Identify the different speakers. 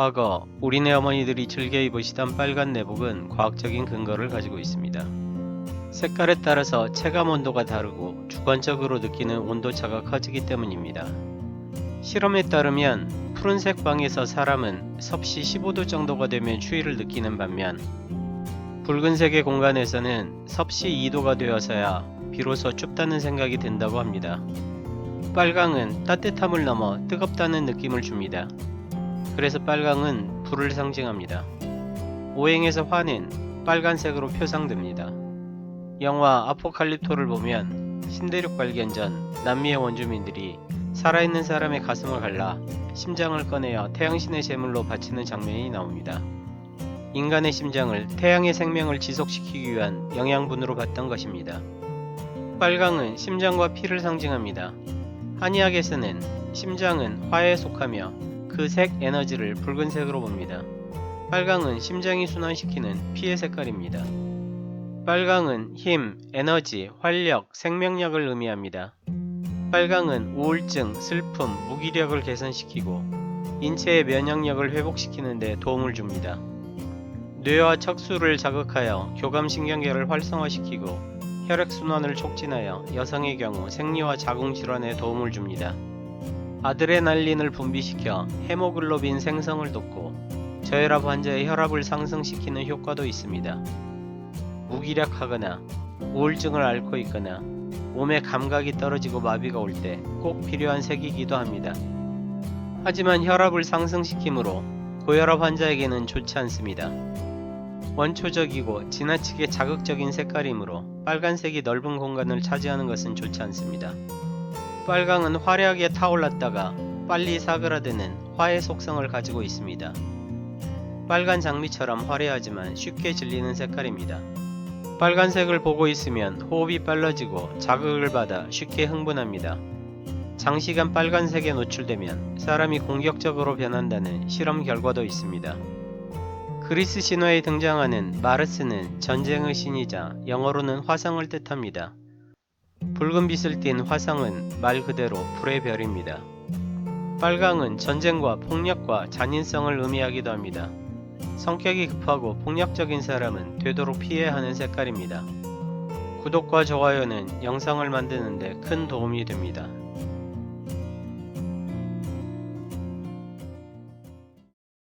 Speaker 1: 과거 우리네 어머니들이 즐겨 입으시던 빨간 내복은 과학적인 근거를 가지고 있습니다. 색깔에 따라서 체감 온도가 다르고 주관적으로 느끼는 온도차가 커지기 때문입니다. 실험에 따르면 푸른색 방에서 사람은 섭씨 15도 정도가 되면 추위를 느끼는 반면 붉은색의 공간에서는 섭씨 2도가 되어서야 비로소 춥다는 생각이 든다고 합니다. 빨강은 따뜻함을 넘어 뜨겁다는 느낌을 줍니다. 그래서 빨강은 불을 상징합니다. 오행에서 화는 빨간색으로 표상됩니다. 영화 아포칼립토를 보면 신대륙 발견 전 남미의 원주민들이 살아있는 사람의 가슴을 갈라 심장을 꺼내어 태양신의 제물로 바치는 장면이 나옵니다. 인간의 심장을 태양의 생명을 지속시키기 위한 영양분으로 봤던 것입니다. 빨강은 심장과 피를 상징합니다. 한의학에서는 심장은 화에 속하며 그 색 에너지를 붉은색으로 봅니다. 빨강은 심장이 순환시키는 피의 색깔입니다. 빨강은 힘, 에너지, 활력, 생명력을 의미합니다. 빨강은 우울증, 슬픔, 무기력을 개선시키고 인체의 면역력을 회복시키는 데 도움을 줍니다. 뇌와 척수를 자극하여 교감신경계를 활성화시키고 혈액순환을 촉진하여 여성의 경우 생리와 자궁 질환에 도움을 줍니다. 아드레날린을 분비시켜 헤모글로빈 생성을 돕고 저혈압 환자의 혈압을 상승시키는 효과도 있습니다. 무기력하거나 우울증을 앓고 있거나 몸의 감각이 떨어지고 마비가 올 때 꼭 필요한 색이기도 합니다. 하지만 혈압을 상승시키므로 고혈압 환자에게는 좋지 않습니다. 원초적이고 지나치게 자극적인 색깔이므로 빨간색이 넓은 공간을 차지하는 것은 좋지 않습니다. 빨강은 화려하게 타올랐다가 빨리 사그라드는 화의 속성을 가지고 있습니다. 빨간 장미처럼 화려하지만 쉽게 질리는 색깔입니다. 빨간색을 보고 있으면 호흡이 빨라지고 자극을 받아 쉽게 흥분합니다. 장시간 빨간색에 노출되면 사람이 공격적으로 변한다는 실험 결과도 있습니다. 그리스 신화에 등장하는 마르스는 전쟁의 신이자 영어로는 화성을 뜻합니다. 붉은 빛을 띤 화성은 말 그대로 불의 별입니다. 빨강은 전쟁과 폭력과 잔인성을 의미하기도 합니다. 성격이 급하고 폭력적인 사람은 되도록 피해야 하는 색깔입니다. 구독과 좋아요는 영상을 만드는데 큰 도움이 됩니다.